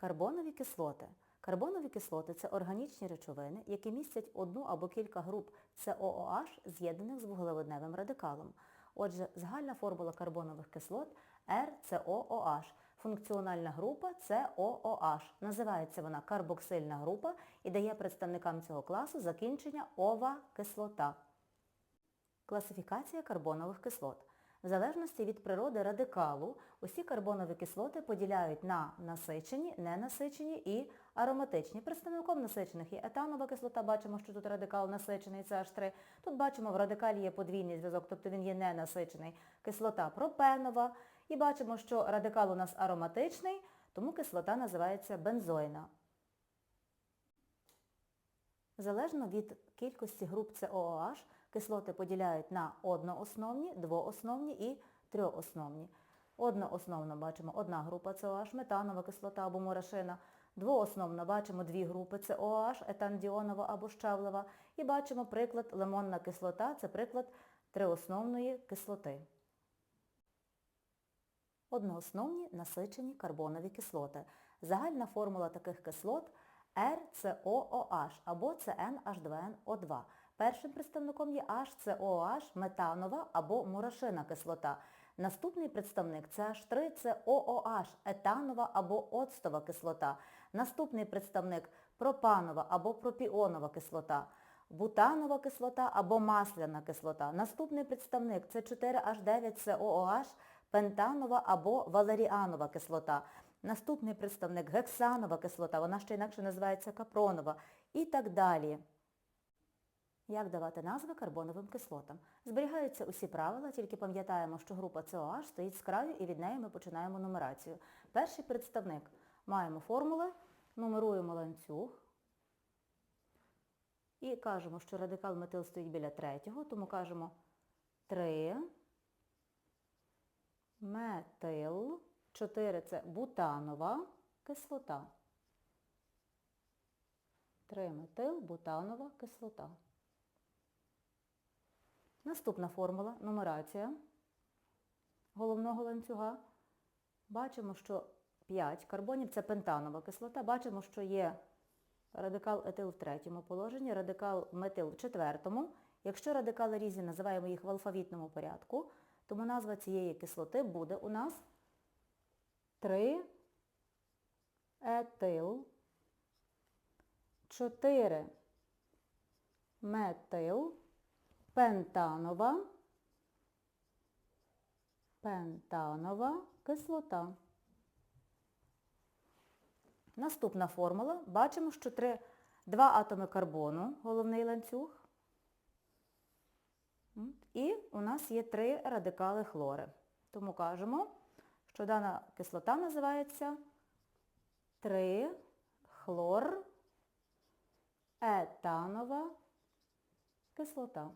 Карбонові кислоти. Карбонові кислоти це органічні речовини, які містять одну або кілька груп COOH, з'єднаних з вуглеводневим радикалом. Отже, загальна формула карбонових кислот RCOOH. Функціональна група COOH. Називається вона карбоксильна група і дає представникам цього класу закінчення ова кислота. Класифікація карбонових кислот. В залежності від природи радикалу усі карбонові кислоти поділяють на насичені, ненасичені і ароматичні. Представником насичених є етанова кислота, бачимо, що тут радикал насичений, це H3. Тут бачимо, в радикалі є подвійний зв'язок, тобто він є ненасичений. Кислота пропенова. І бачимо, що радикал у нас ароматичний, тому кислота називається бензойна. Залежно від кількості груп COOH, кислоти поділяють на одноосновні, двоосновні і трьохосновні. Одноосновно бачимо одна група COH, метанова кислота або мурашина. Двоосновно бачимо дві групи COH, етандіонова або щавлева. І бачимо приклад лимонна кислота, це приклад триосновної кислоти. Одноосновні насичені карбонові кислоти. Загальна формула таких кислот RCOOH або CnH2nO2. Першим представником є HCOOH, метанова або мурашина кислота. Наступний представник CH3 це OOH, етанова або оцтова кислота. Наступний представник пропанова або пропіонова кислота. Бутанова кислота або масляна кислота. Наступний представник це 4H9COOH, пентанова або валеріанова кислота. Наступний представник гексанова кислота, вона ще інакше називається капронова і так далі. Як давати назви карбоновим кислотам? Зберігаються усі правила, тільки пам'ятаємо, що група COH стоїть з краю і від неї ми починаємо нумерацію. Перший представник. Маємо формули, нумеруємо ланцюг. І кажемо, що радикал метил стоїть біля третього, тому кажемо 3, метил, 4 це бутанова кислота. 3 метил, бутанова кислота. Наступна формула, нумерація головного ланцюга. Бачимо, що 5 карбонів це пентанова кислота. Бачимо, що є радикал етил в третьому положенні, радикал метил в четвертому. Якщо радикали різні, називаємо їх в алфавітному порядку, тому назва цієї кислоти буде у нас 3 етил, 4 метил, пентанова, пентанова кислота. Наступна формула. Бачимо, що три, два атоми карбону, головний ланцюг. І у нас є три радикали хлори. Тому кажемо, що дана кислота називається 3 хлор етанова кислота.